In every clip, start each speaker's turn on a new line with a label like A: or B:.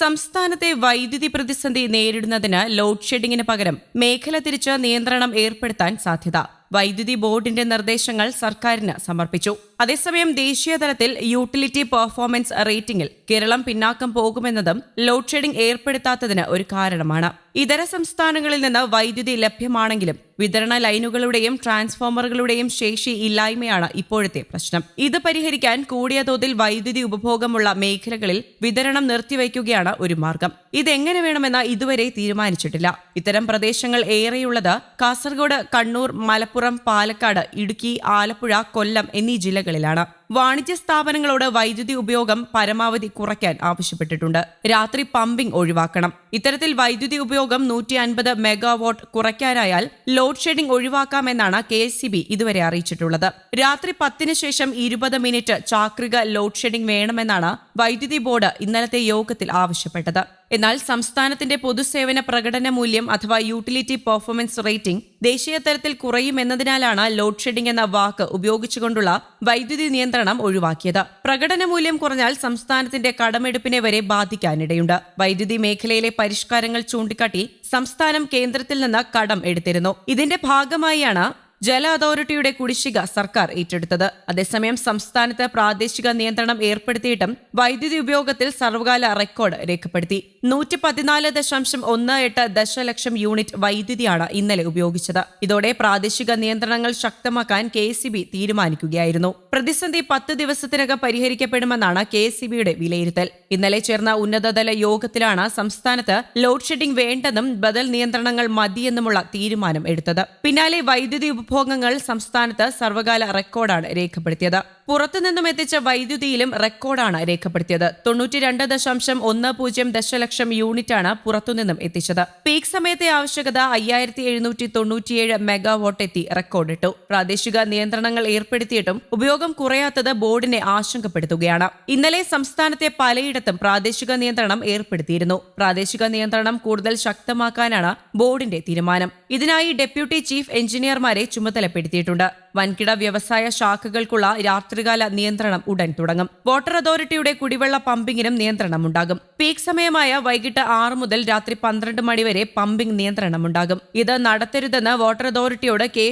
A: സംസ്ഥാനത്തെ വൈദ്യുതി പ്രതിസന്ധി നേരിടുന്നതിന് ലോഡ് ഷെഡിങ്ങിന് പകരം മേഖല തിരിച്ച് നിയന്ത്രണം ഏർപ്പെടുത്താൻ സാധ്യത. വൈദ്യുതി ബോർഡിന്റെ നിർദ്ദേശങ്ങൾ സർക്കാരിന് സമർപ്പിച്ചു. അതേസമയം ദേശീയ തലത്തിൽ യൂട്ടിലിറ്റി പെർഫോമൻസ് റേറ്റിംഗിൽ കേരളം പിന്നാക്കം പോകുമെന്നതും ലോഡ് ഷെഡിംഗ് ഏർപ്പെടുത്താത്തതിന് ഒരു കാരണമാണ്. ഇതര സംസ്ഥാനങ്ങളിൽ നിന്ന് വൈദ്യുതി ലഭ്യമാണെങ്കിലും വിതരണ ലൈനുകളുടെയും ട്രാൻസ്ഫോമറുകളുടെയും ശേഷി ഇല്ലായ്മയാണ് ഇപ്പോഴത്തെ പ്രശ്നം. ഇത് പരിഹരിക്കാൻ കൂടിയ തോതിൽ വൈദ്യുതി ഉപഭോഗമുള്ള മേഖലകളിൽ വിതരണം നിർത്തിവയ്ക്കുകയാണ് ഒരു മാർഗം. ഇതെങ്ങനെ വേണമെന്ന് ഇതുവരെ തീരുമാനിച്ചിട്ടില്ല. ഇത്തരം പ്രദേശങ്ങൾ ഏറെയുള്ളത് കാസർഗോഡ് കണ്ണൂർ മലപ്പുറം പാലക്കാട് ഇടുക്കി ആലപ്പുഴ കൊല്ലം എന്നീ ജില്ലകളിലാണ്. വാണിജ്യ സ്ഥാപനങ്ങളോട് വൈദ്യുതി ഉപയോഗം പരമാവധി കുറയ്ക്കാൻ ആവശ്യപ്പെട്ടിട്ടുണ്ട്. രാത്രി പമ്പിംഗ് ഒഴിവാക്കണം. ഇത്തരത്തിൽ വൈദ്യുതി ഉപയോഗം നൂറ്റി അൻപത് മെഗാവാട്ട് കുറയ്ക്കാനായാൽ ലോഡ് ഷെഡിംഗ് ഒഴിവാക്കാമെന്നാണ് കെ എസ് ഇതുവരെ അറിയിച്ചിട്ടുള്ളത്. രാത്രി പത്തിന് ശേഷം ഇരുപത് മിനിറ്റ് ചാക്രിക ലോഡ് ഷെഡിംഗ് വേണമെന്നാണ് വൈദ്യുതി ബോർഡ് ഇന്നലത്തെ യോഗത്തിൽ ആവശ്യപ്പെട്ടത്. എന്നാൽ സംസ്ഥാനത്തിന്റെ പൊതുസേവന പ്രകടന മൂല്യം അഥവാ യൂട്ടിലിറ്റി പെർഫോമൻസ് റേറ്റിംഗ് ദേശീയ തലത്തിൽ കുറയുമെന്നതിനാലാണ് ലോഡ് ഷെഡിംഗ് എന്ന വാക്ക് ഉപയോഗിച്ചുകൊണ്ടുള്ള വൈദ്യുതി നിയന്ത്രണം ഒഴിവാക്കിയത്. പ്രകടന മൂല്യം കുറഞ്ഞാൽ സംസ്ഥാനത്തിന്റെ കടമെടുപ്പിനെ വരെ ബാധിക്കാനിടയുണ്ട്. വൈദ്യുതി മേഖലയിലെ പരിഷ്കാരങ്ങൾ ചൂണ്ടിക്കാട്ടി സംസ്ഥാനം കേന്ദ്രത്തിൽ നിന്ന് കടം എടുത്തിരുന്നു. ഇതിന്റെ ഭാഗമായാണ് ജല അതോറിറ്റിയുടെ കുടിശ്ശിക സർക്കാർ ഏറ്റെടുത്തത്. അതേസമയം സംസ്ഥാനത്ത് പ്രാദേശിക നിയന്ത്രണം ഏർപ്പെടുത്തിയിട്ടും വൈദ്യുതി ഉപയോഗത്തിൽ സർവകാല റെക്കോർഡ് രേഖപ്പെടുത്തി. നൂറ്റി പതിനാല് ദശാംശം ഒന്ന് എട്ട് ദശലക്ഷം യൂണിറ്റ് വൈദ്യുതിയാണ് ഇന്നലെ ഉപയോഗിച്ചത്. ഇതോടെ പ്രാദേശിക നിയന്ത്രണങ്ങൾ ശക്തമാക്കാൻ കെ ബി തീരുമാനിക്കുകയായിരുന്നു. പ്രതിസന്ധി പത്ത് ദിവസത്തിനകം പരിഹരിക്കപ്പെടുമെന്നാണ് കെ ബിയുടെ വിലയിരുത്തൽ. ഇന്നലെ ചേർന്ന ഉന്നതതല യോഗത്തിലാണ് സംസ്ഥാനത്ത് ലോഡ് ഷെഡിംഗ് വേണ്ടെന്നും ബദൽ നിയന്ത്രണങ്ങൾ മതിയെന്നുമുള്ള തീരുമാനം എടുത്തത്. പിന്നാലെ വൈദ്യുതി ഉപഭോഗങ്ങൾ സംസ്ഥാനത്ത് സർവകാല റെക്കോർഡാണ് രേഖപ്പെടുത്തിയത്. പുറത്തുനിന്നും എത്തിച്ച വൈദ്യുതിയിലും റെക്കോർഡാണ് രേഖപ്പെടുത്തിയത്. തൊണ്ണൂറ്റിരണ്ട് ദശാംശം ഒന്ന് പൂജ്യം ദശലക്ഷം യൂണിറ്റാണ് പുറത്തുനിന്നും എത്തിച്ചത്. പീക്ക് സമയത്തെ ആവശ്യകത അയ്യായിരത്തി എഴുന്നൂറ്റി തൊണ്ണൂറ്റിയേഴ് മെഗാവാട്ട് എത്തി റെക്കോർഡിട്ടു. പ്രാദേശിക നിയന്ത്രണങ്ങൾ ഏർപ്പെടുത്തിയിട്ടും ഉപയോഗം കുറയാത്തത് ബോർഡിനെ ആശങ്കപ്പെടുത്തുകയാണ്. ഇന്നലെ സംസ്ഥാനത്തെ പലയിടത്തും പ്രാദേശിക നിയന്ത്രണം ഏർപ്പെടുത്തിയിരുന്നു. പ്രാദേശിക നിയന്ത്രണം കൂടുതൽ ശക്തമാക്കാനാണ് ബോർഡിന്റെ തീരുമാനം. ഇതിനായി ഡെപ്യൂട്ടി ചീഫ് എഞ്ചിനീയർമാരെ ചുമതലപ്പെടുത്തിയിട്ടുണ്ട്. വൻകിട വ്യവസായ ശാഖകൾക്കുള്ള രാത്രികാല നിയന്ത്രണം ഉടൻ തുടങ്ങും. വാട്ടർ അതോറിറ്റിയുടെ കുടിവെള്ള പമ്പിങ്ങിനും നിയന്ത്രണമുണ്ടാകും. പീക്ക് സമയമായ വൈകിട്ട് ആറ് മുതൽ രാത്രി പന്ത്രണ്ട് മണി വരെ പമ്പിംഗ് നിയന്ത്രണമുണ്ടാകും. ഇത് നടത്തരുതെന്ന് വാട്ടർ അതോറിറ്റിയോട് കെ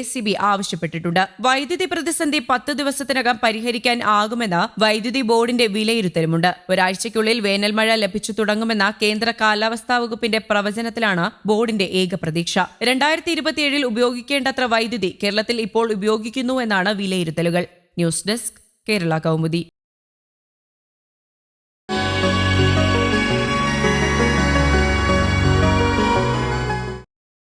A: ആവശ്യപ്പെട്ടിട്ടുണ്ട്. വൈദ്യുതി പ്രതിസന്ധി പത്ത് ദിവസത്തിനകം പരിഹരിക്കാൻ ആകുമെന്ന് വൈദ്യുതി ബോർഡിന്റെ വിലയിരുത്തലുമുണ്ട്. ഒരാഴ്ചയ്ക്കുള്ളിൽ വേനൽമഴ ലഭിച്ചു തുടങ്ങുമെന്ന കേന്ദ്ര കാലാവസ്ഥാ വകുപ്പിന്റെ പ്രവചനത്തിലാണ് ബോർഡിന്റെ ഏക പ്രതീക്ഷ. രണ്ടായിരത്തി ഇരുപത്തിയേഴിൽ ഉപയോഗിക്കേണ്ടത്ര വൈദ്യുതി കേരളത്തിൽ ഇപ്പോൾ ഉപയോഗിക്കുന്നു എന്നാണ് വിലയിരുത്തലുകൾ. News desk Kerala Kaumudi.